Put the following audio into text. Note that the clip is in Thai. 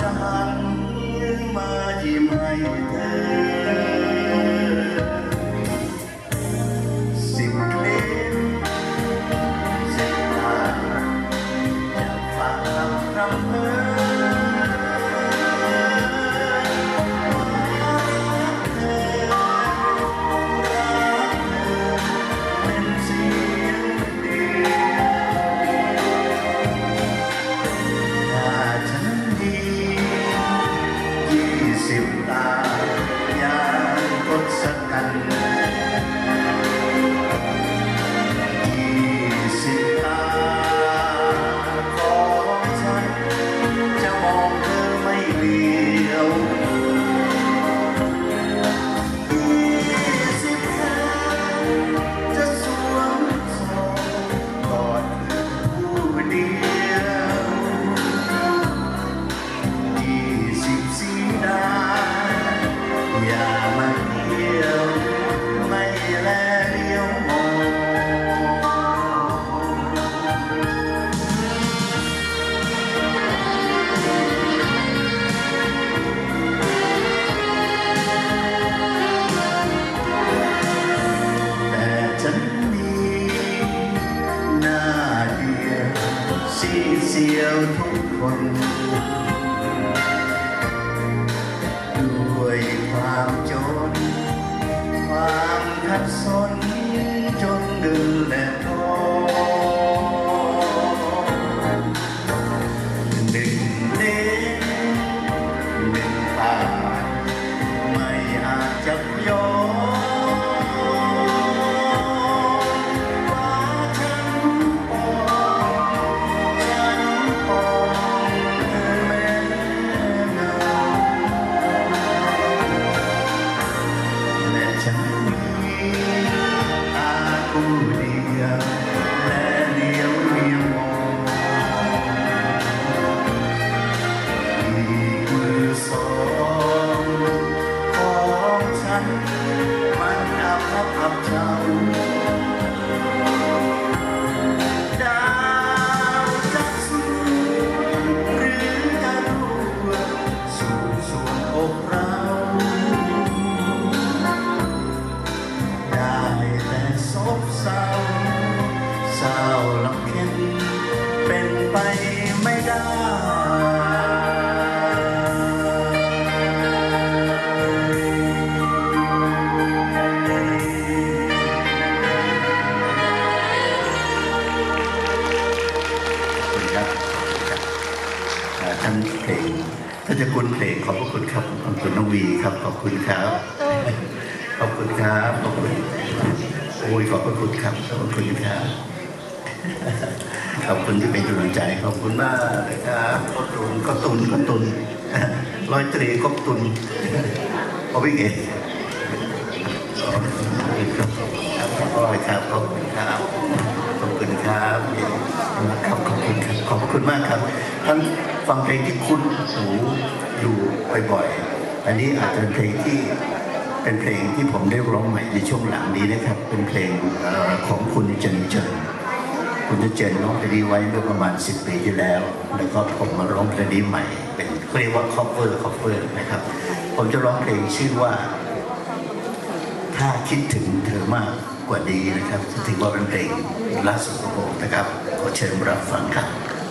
ฉัน สิบตายานกดสกัน คนด้วยความจน ความขัดสนันมันอับอับอับเจ้าดาวจะสูงหรือจะร่วสู่ส่วนอกเราได้แต่ซบเศร้าเศร้าลำเค็นเป็นไปไม่ได้ ลงท่านเจะคุณเพลงขอบพระคุณครับขอบคุณนวีครับ ขอบคุณครับ ขอบคุณครับขอบคุณโอ้ยขอบพระคุณครับขอบคุณครับขอบคุณที่เป็นกำลังใจขอบคุณมากนะครับก็ตุนก็ตุนก็ตุนร้อยตรีก็ตุนพอพี่เก๋ครับขอบคุณครับขอบคุณครับขอบคุณครับครับขอบคุณครับขอบคุณมากครับท่าน ฟังเพลงที่คุ้นหูอยู่บ่อยๆ อันนี้อาจจะเป็นเพลงที่เป็นเพลงที่ผมได้ร้องใหม่ในช่วงหลังนี้นะครับ เป็นเพลงอของคุณเจนเจนคุณเจนร้องเพลงนี้ไว้เมื่อประมาณ 10 ปีที่แล้ว แล้วก็ผมมาร้องเพลงนี้ใหม่ เป็นเขาเรียกว่า cover cover นะครับ ผมจะร้องเพลงชื่อว่า ถ้าคิดถึงเธอมากกว่านี้นะครับถือว่าเป็นเพลงล่าสุดของผมนะครับ ขอเชิญรับฟังครับ